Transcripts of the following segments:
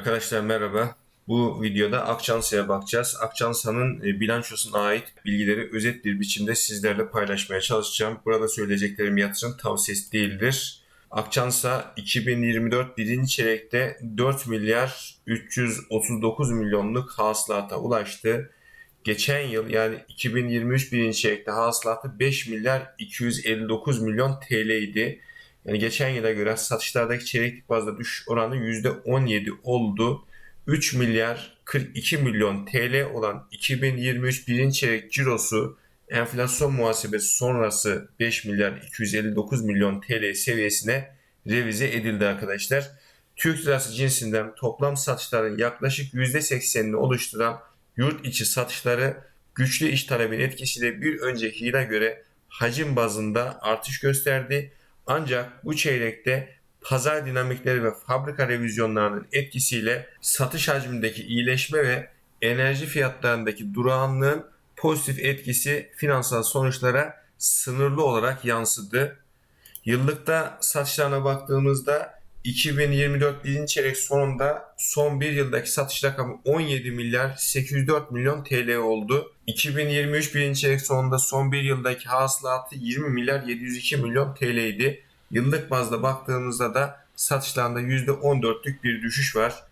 Arkadaşlar merhaba. Bu videoda Akçansa'ya bakacağız. Akçansa'nın e, bilançosuna ait bilgileri özet bir biçimde sizlerle paylaşmaya çalışacağım. Burada söyleyeceklerim yatırım tavsiyesi değildir. Akçansa 2024 birinci çeyrekte 4 milyar 339 milyonluk hasılata ulaştı. Geçen yıl yani 2023 birinci çeyrekte hasılatı 5 milyar 259 milyon TL idi. Yani geçen yıla göre satışlardaki çeyreklik bazda düşüş oranı %17 oldu. 3 milyar 42 milyon TL olan 2023 birinci çeyrek cirosu enflasyon muhasebesi sonrası 5 milyar 259 milyon TL seviyesine revize edildi arkadaşlar. Türk lirası cinsinden toplam satışların yaklaşık %80'ini oluşturan yurt içi satışları güçlü iş talebin etkisiyle bir önceki yıla göre hacim bazında artış gösterdi. Ancak bu çeyrekte pazar dinamikleri ve fabrika revizyonlarının etkisiyle satış hacmindeki iyileşme ve enerji fiyatlarındaki durağanlığın pozitif etkisi finansal sonuçlara sınırlı olarak yansıdı. Yıllıkta satışlarına baktığımızda 2024 birinci çeyrek sonunda son bir yıldaki satış rakamı 17 milyar 804 milyon TL oldu. 2023 birinci çeyrek sonunda son bir yıldaki hasılatı 20 milyar 702 milyon TL idi. Yıllık bazda baktığımızda da satışlarında %14'lük bir düşüş var.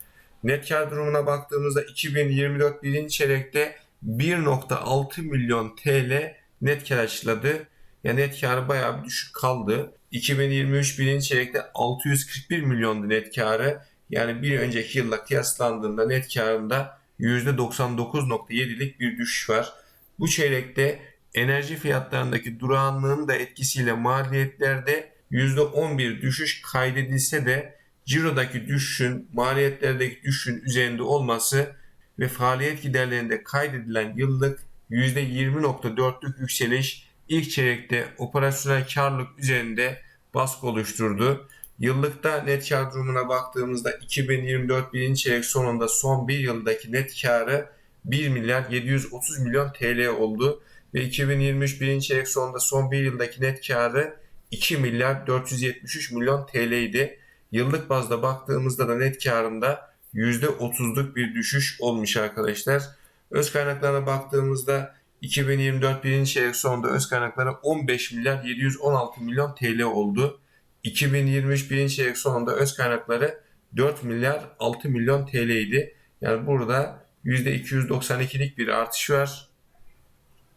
Net kar durumuna baktığımızda 2024 birinci çeyrekte 1.6 milyon TL net kar açıkladı. Yani net karı bayağı bir düşük kaldı. 2023 birinci çeyrekte 641 milyondu net karı. Yani bir önceki yılla kıyaslandığında net karında %99.7'lik bir düşüş var. Bu çeyrekte enerji fiyatlarındaki durağanlığın da etkisiyle maliyetlerde %11 düşüş kaydedilse de cirodaki düşüşün maliyetlerdeki düşüşün üzerinde olması ve faaliyet giderlerinde kaydedilen yıllık %20.4'lük yükseliş ilk çeyrekte operasyonel karlılık üzerinde baskı oluşturdu. Yıllıkta net kar durumuna baktığımızda 2024 birinci çeyrek sonunda son bir yıldaki net karı 1 milyar 730 milyon TL oldu ve 2023 birinci çeyrek sonunda son bir yıldaki net karı 2 milyar 473 milyon TL idi. Yıllık bazda baktığımızda da net karında %30'luk bir düşüş olmuş arkadaşlar. Öz kaynaklarına baktığımızda 2024 birinci çeyrek sonunda öz kaynakları 15 milyar 716 milyon TL oldu. 2023 birinci çeyrek sonunda öz kaynakları 4 milyar 6 milyon TL idi. Yani burada %292'lik bir artış var.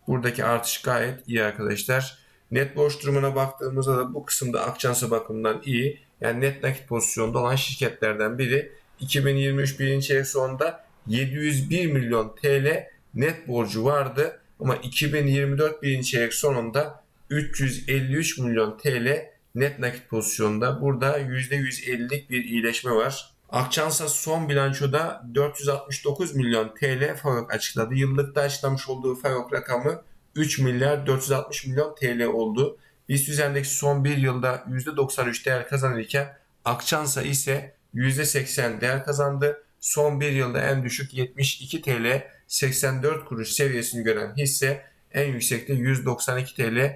Buradaki artış gayet iyi arkadaşlar. Net borç durumuna baktığımızda da bu kısımda Akçansa bakımından iyi. Yani net nakit pozisyonda olan şirketlerden biri. 2023 birinci çeyrek sonunda 701 milyon TL net borcu vardı. Ama 2024 birinci çeyrek sonunda 353 milyon TL net nakit pozisyonda. Burada %150'lik bir iyileşme var. Akçansa son bilançoda 469 milyon TL FAVÖK açıkladı. Yıllıkta açıklamış olduğu FAVÖK rakamı 3 milyar 460 milyon TL oldu. BIST üzerindeki son bir yılda %93 değer kazanırken Akçansa ise %80 değer kazandı. Son bir yılda en düşük 72 TL 84 kuruş seviyesini gören hisse en yüksekte 192 TL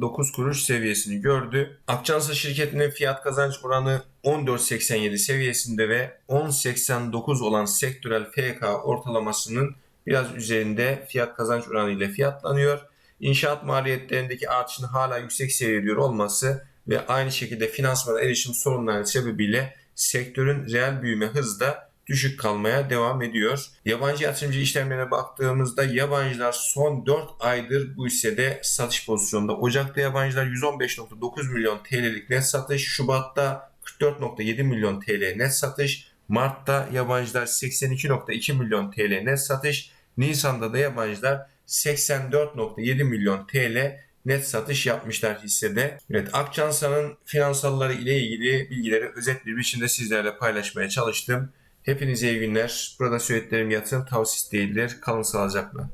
09 kuruş seviyesini gördü. Akçansa şirketinin fiyat kazanç oranı 14.87 seviyesinde ve 10.89 olan sektörel FK ortalamasının biraz üzerinde fiyat kazanç oranı ile fiyatlanıyor. İnşaat maliyetlerindeki artışın hala yüksek seyrediyor olması ve aynı şekilde finansman erişim sorunları sebebiyle sektörün reel büyüme hızı da düşük kalmaya devam ediyor. Yabancı yatırımcı işlemlerine baktığımızda yabancılar son 4 aydır bu hissede satış pozisyonunda. Ocak'ta yabancılar 115.9 milyon TL'lik net satış, Şubat'ta 44.7 milyon TL net satış, Mart'ta yabancılar 82.2 milyon TL net satış, Nisan'da da yabancılar 84.7 milyon TL net satış yapmışlar hissede. Evet Akçansa'nın finansalları ile ilgili bilgileri özet bir biçimde sizlerle paylaşmaya çalıştım. Hepinize iyi günler. Burada söylediklerim yatırım tavsiyesi değildir. Kalın sağlıcakla.